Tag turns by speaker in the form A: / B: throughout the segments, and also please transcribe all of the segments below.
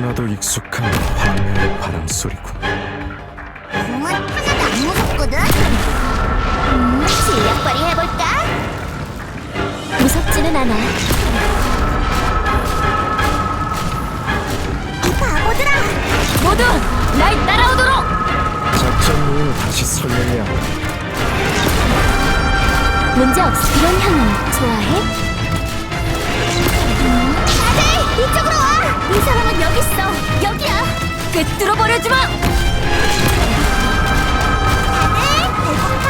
A: 너도 익숙한 황야의 바람 소리군.
B: 공은 하나도 안 무섭거든. 음, 실력 발휘 해볼까? 무섭지는 않아. 이 바보들아!
C: 모두 날 따라오도록!
A: 작전 후 다시 설명해야 한다.
B: 문제 없어. 이런 향은 좋아해? 다들 이쪽으로 와! 이 사람은 여기 있어. 여기야.
C: 꿰뚫어 버려지 마!
B: 다들 배고파?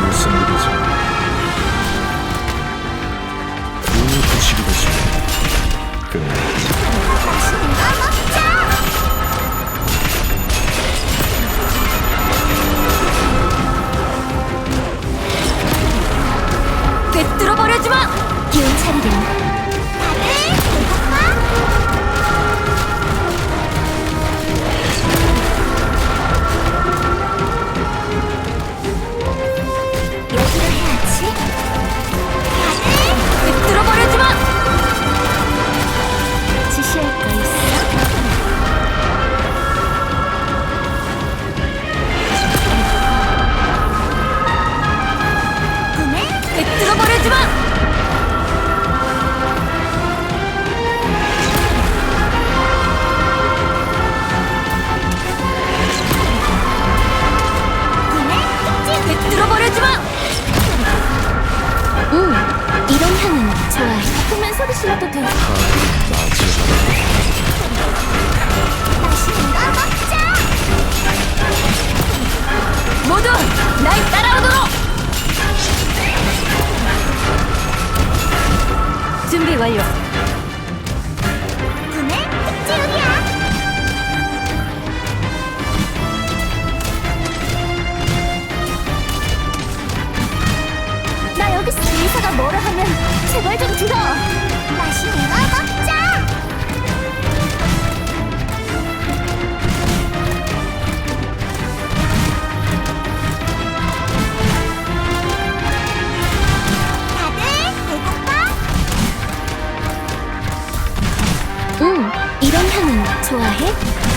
A: 무슨 일이지? 눈이 부시기 되시 끝내.
C: 버려지 마!
B: 기운 차리렴. 질러도 돼. 맛있는 거 먹자.
C: 모두 날 따라오도록! 준비 완료.
B: 꿈에 특징이야. 나 여기 있어. 의사가 뭐라 하면 제발 좀 들어. 맛있는 거 먹자. 다들 배고파? 응, 이런 향은 좋아해?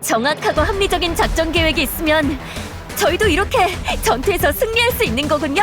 C: 정확하고 합리적인 작전 계획이 있으면 저희도 이렇게 전투에서 승리할 수 있는 거군요.